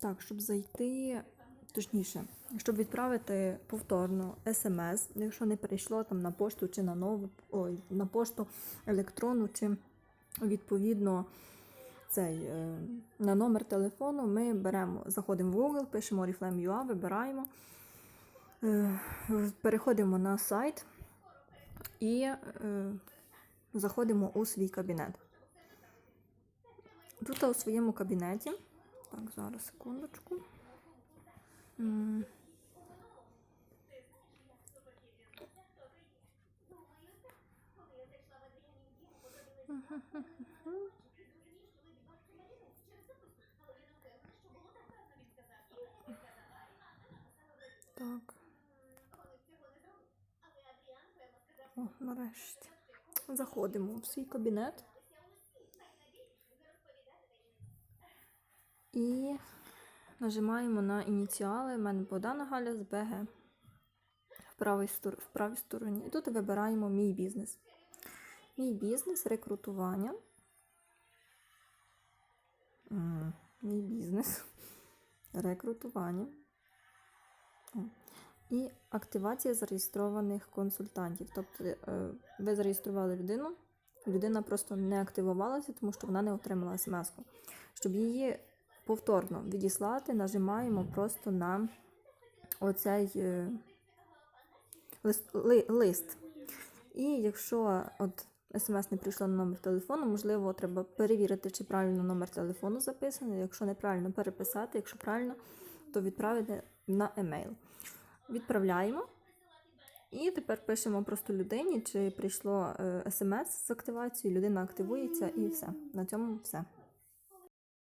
Так, щоб зайти, точніше, щоб відправити повторно смс, якщо не перейшло там на пошту чи на нову, ой, на пошту електронну, чи відповідно цей, е, на номер телефону, ми беремо, заходимо в Google, пишемо Oriflame.ua, вибираємо, е, переходимо на сайт і е, заходимо у свій кабінет. Тут у своєму кабінеті. Так, зараз секундочку. М. Так. О, нарешті. Заходимо в свій кабінет. І нажимаємо на ініціали. У мене Богдана Галя з БГ в правій, стор- в правій стороні. І тут вибираємо мій бізнес. Мій бізнес, рекрутування. Мій бізнес. Рекрутування. І активація зареєстрованих консультантів. Тобто е, ви зареєстрували людину, людина просто не активувалася, тому що вона не отримала смс-ку. Щоб її повторно відіслати, нажимаємо просто на оцей е, лист, ли- лист. І якщо от смс не прийшло на номер телефону, можливо, треба перевірити, чи правильно номер телефону записаний. Якщо неправильно, переписати, якщо правильно, то відправити на емейл. Відправляємо. І тепер пишемо просто людині, чи прийшло смс з активацією, людина активується і все. На цьому все.